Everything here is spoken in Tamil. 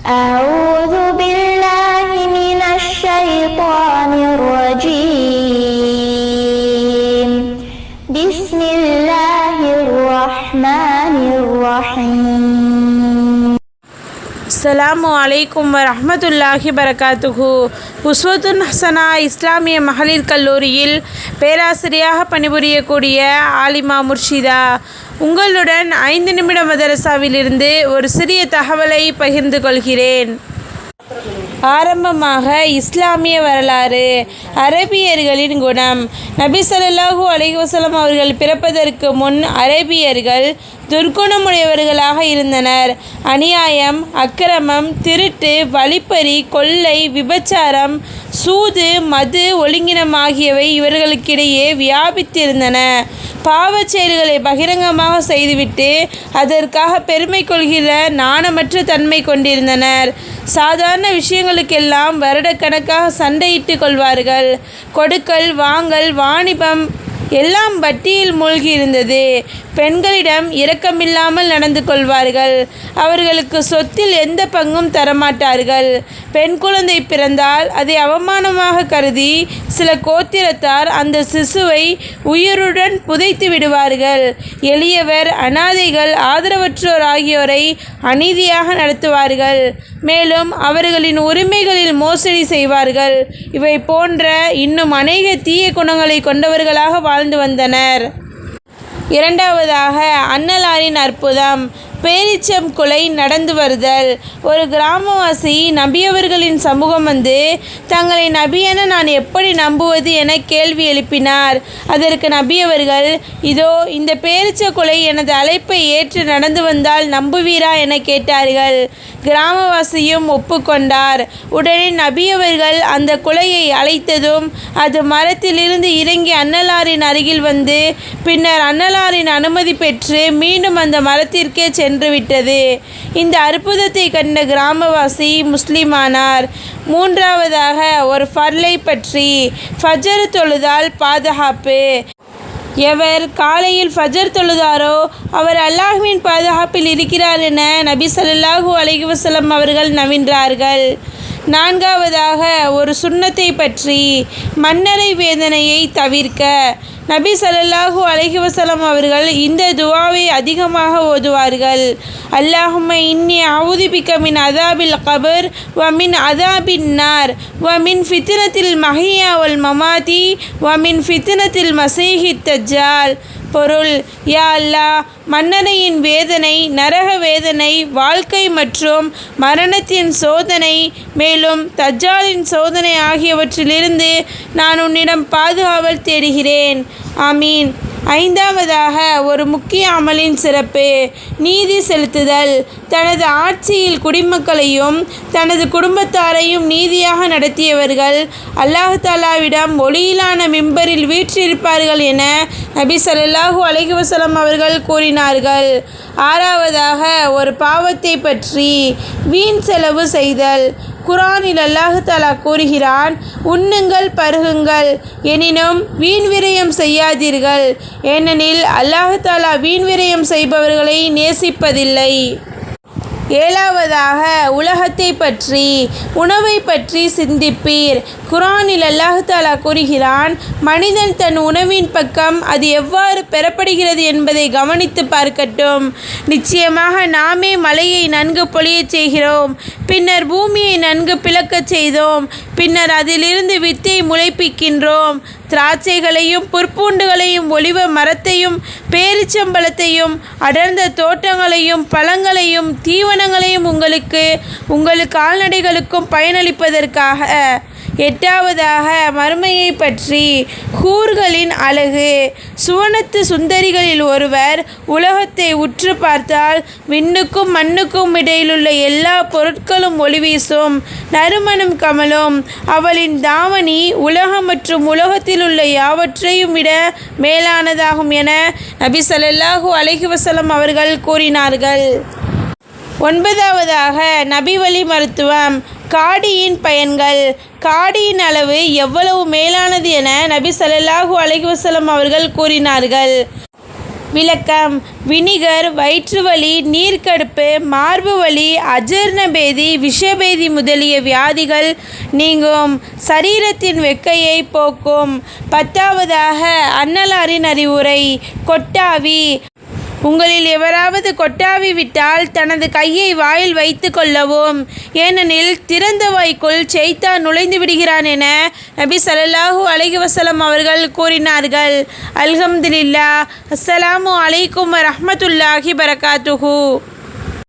أعوذ بالله من الشيطان الرجيم بسم الله الرحمن الرحيم அஸ்ஸலாமு அலைக்கும் வரஹ்மத்துல்லாஹி பரகாத்துஹு உஸ்வத்துன் ஹசனா இஸ்லாமிய மகளிர் கல்லூரியில் பேராசிரியாக பணிபுரியக்கூடிய ஆலிமா முர்ஷிதா உங்களுடன் ஐந்து நிமிட மதரசாவிலிருந்து ஒரு சிறிய தகவலை பகிர்ந்து கொள்கிறேன். ஆரம்பமாக இஸ்லாமிய வரலாறு அரபியர்களின் குணம். நபி சொல்லாஹூ அலைஹி அவர்கள் பிறப்பதற்கு முன் அரேபியர்கள் துர்க்குணமுடையவர்களாக இருந்தனர். அநியாயம் அக்கிரமம் திருட்டு வழிப்பறி கொள்ளை விபச்சாரம் சூது மது ஒழுங்கினம் ஆகியவை இவர்களுக்கிடையே வியாபித்திருந்தன. பாவச் செயல்களை பகிரங்கமாக செய்துவிட்டு அதற்காக பெருமை கொள்கிற நாணமற்ற தன்மை கொண்டிருந்தனர். சாதாரண விஷயங்களுக்கெல்லாம் வருடக்கணக்காக சண்டையிட்டு கொள்வார்கள். கொடுக்கல் வாங்கல் வாணிபம் எல்லாம் வட்டியில் மூழ்கி இருந்தது பெண்களிடம் இரக்கமில்லாமல் நடந்து கொள்வார்கள். அவர்களுக்கு சொத்தில் எந்த பங்கும் தரமாட்டார்கள். பெண் குழந்தை பிறந்தால் அதை அவமானமாக கருதி சில கோத்திரத்தார் அந்த சிசுவை உயிருடன் புதைத்து விடுவார்கள். எளியவர் அனாதைகள் ஆதரவற்றோர் ஆகியோரை அநீதியாக நடத்துவார்கள். மேலும் அவர்களின் உரிமைகளில் மோசடி செய்வார்கள். இவை போன்ற இன்னும் அநேக தீய குணங்களை கொண்டவர்களாக வாழ்ந்து வந்தனர். இரண்டாவதாக அன்னலாரின் அற்புதம். பேரிச்சம் கொலை நடந்து வருதல். ஒரு கிராமவாசி நபியவர்களின் சமூகம் வந்து தங்களை நபியென நான் எப்படி நம்புவது என கேள்வி எழுப்பினார். அதற்கு நபியவர்கள் இதோ இந்த பேரிச்ச கொலை எனது அழைப்பை ஏற்று நடந்து வந்தால் நம்புவீரா என கேட்டார்கள். கிராமவாசியும் ஒப்புக்கொண்டார். உடனே நபியவர்கள் அந்த குலையை அழைத்ததும் அது மரத்திலிருந்து இறங்கி அன்னலாரின் அருகில் வந்து பின்னர் அன்னலாரின் அனுமதி பெற்று மீண்டும் அந்த மரத்திற்கே சென்று விட்டது இந்த அற்புதத்தை கண்ட கிராமவாசி முஸ்லிமானார் மூன்றாவதாக ஒரு ஃபர்லை பற்றி ஃபஜர் தொழுதால் பாதுகாப்பு. எவர் காலையில் ஃபஜர் தொழுதாரோ அவர் அல்லாஹ்வின் பாதுகாப்பில் இருக்கிறார் என நபி சல்லாஹூ அலைஹி அவர்கள் நவின்றார்கள் நான்காவதாக ஒரு சுண்ணத்தை பற்றி மன்னரை வேதனையை தவிர்க்க. நபி சல்லாஹூ அலைஹி அவர்கள் இந்த துவாவை அதிகமாக ஓதுவார்கள். அல்லாஹும்ம இன்னி அவுதிபிக்க மின் அதாபில் கபர் வ மின் அதாபின் நார் வ மின் ஃபித்னத்தில் மஹியா மமாதி வ மின் ஃபித்னத்தில் மசீஹி தஜ்ஜால் பொருள். யா அல்லா மன்னனையின் வேதனை நரக வேதனை வாழ்க்கை மற்றும் மரணத்தின் சோதனை மேலும் தஜ்ஜாலின் சோதனை ஆகியவற்றிலிருந்து நான் உன்னிடம் பாதுகாவல் தேடுகிறேன். ஆமீன். ஐந்தாவதாக ஒரு முக்கிய அமலின் சிறப்பு நீதி செலுத்துதல். தனது ஆட்சியில் குடிமக்களையும் தனது குடும்பத்தாரையும் நீதியாக நடத்தியவர்கள் அல்லாஹ் தாலாவிடம் ஒளியிலான மிம்பரில் வீற்றிருப்பார்கள் என நபி ஸல்லல்லாஹு அலைஹி அவர்கள் கூறினார்கள். ஆறாவதாக ஒரு பாவத்தை பற்றி வீண் செலவு செய்தல். குரானில் அல்லாஹு தாலா கூறுகிறான் உண்ணுங்கள் பருகுங்கள் எனினும் வீண் விரயம் செய்யாதீர்கள். ஏனெனில் அல்லாஹு தாலா வீண் விரயம் செய்பவர்களை நேசிப்பதில்லை. ஏழாவதாக உலகத்தை பற்றி உணவை பற்றி சிந்திப்பீர். குரானில் அல்லாஹாலா கூறுகிறான் மனிதன் தன் உணவின் பக்கம் அது எவ்வாறு பெறப்படுகிறது என்பதை கவனித்து பார்க்கட்டும். நிச்சயமாக நாமே மலையை நன்கு பொழியச் செய்கிறோம். பின்னர் பூமியை நன்கு பிளக்கச் செய்தோம். பின்னர் அதிலிருந்து வித்தை முளைப்பிக்கின்றோம். திராட்சைகளையும் புற்பூண்டுகளையும் ஒளிவ மரத்தையும் பேரிச்சம்பழத்தையும் அடர்ந்த தோட்டங்களையும் பழங்களையும் தீவனங்களையும் உங்களுக்கு உங்கள் கால்நடைகளுக்கும் பயனளிப்பதற்காக எட்டாவதாக மறுமையை பற்றி கூர்களின் அழகு. சுவனத்து சுந்தரிகளில் ஒருவர் உலகத்தை உற்று பார்த்தால் விண்ணுக்கும் மண்ணுக்கும் இடையிலுள்ள எல்லா பொருட்களும் ஒளிவீசும் நறுமணம் கமலும் அவளின் தாவணி உலகம் மற்றும் உலகத்தில் உள்ள யாவற்றையும் விட மேலானதாகும் என நபி ஸல்லல்லாஹு அலஹி வசலம் அவர்கள் கூறினார்கள். ஒன்பதாவதாக நபி வழி மருத்துவம். காடியின் பயன்கள். காடியின் அளவு எவ்வளவு மேலானது என நபி ஸல்லல்லாஹு அலஹி வசலம் அவர்கள் கூறினார்கள். விளக்கம். வினிகர் வயிற்றுவலி நீர்க்கடுப்பு மார்பு வலி அஜீரண பேதி விஷபேதி முதலிய வியாதிகள் நீங்கும். சரீரத்தின் வெக்கையை போக்கும். பத்தாவதாக அன்னலாரின் அறிவுரை கொட்டாவி. உங்களில் எவராவது கொட்டாவி விட்டால் தனது கையை வாயில் வைத்து கொள்ளவும். ஏனெனில் திறந்த வாய்க்குள் செய்தா நுழைந்து விடுகிறான் என நபி ஸல்லல்லாஹு அலைஹி வசலம் அவர்கள் கூறினார்கள். அல்ஹம்துலில்லா அஸ்ஸலாமு அலைக்கும் ரஹமத்துல்லாஹி பரகாத்துஹூ.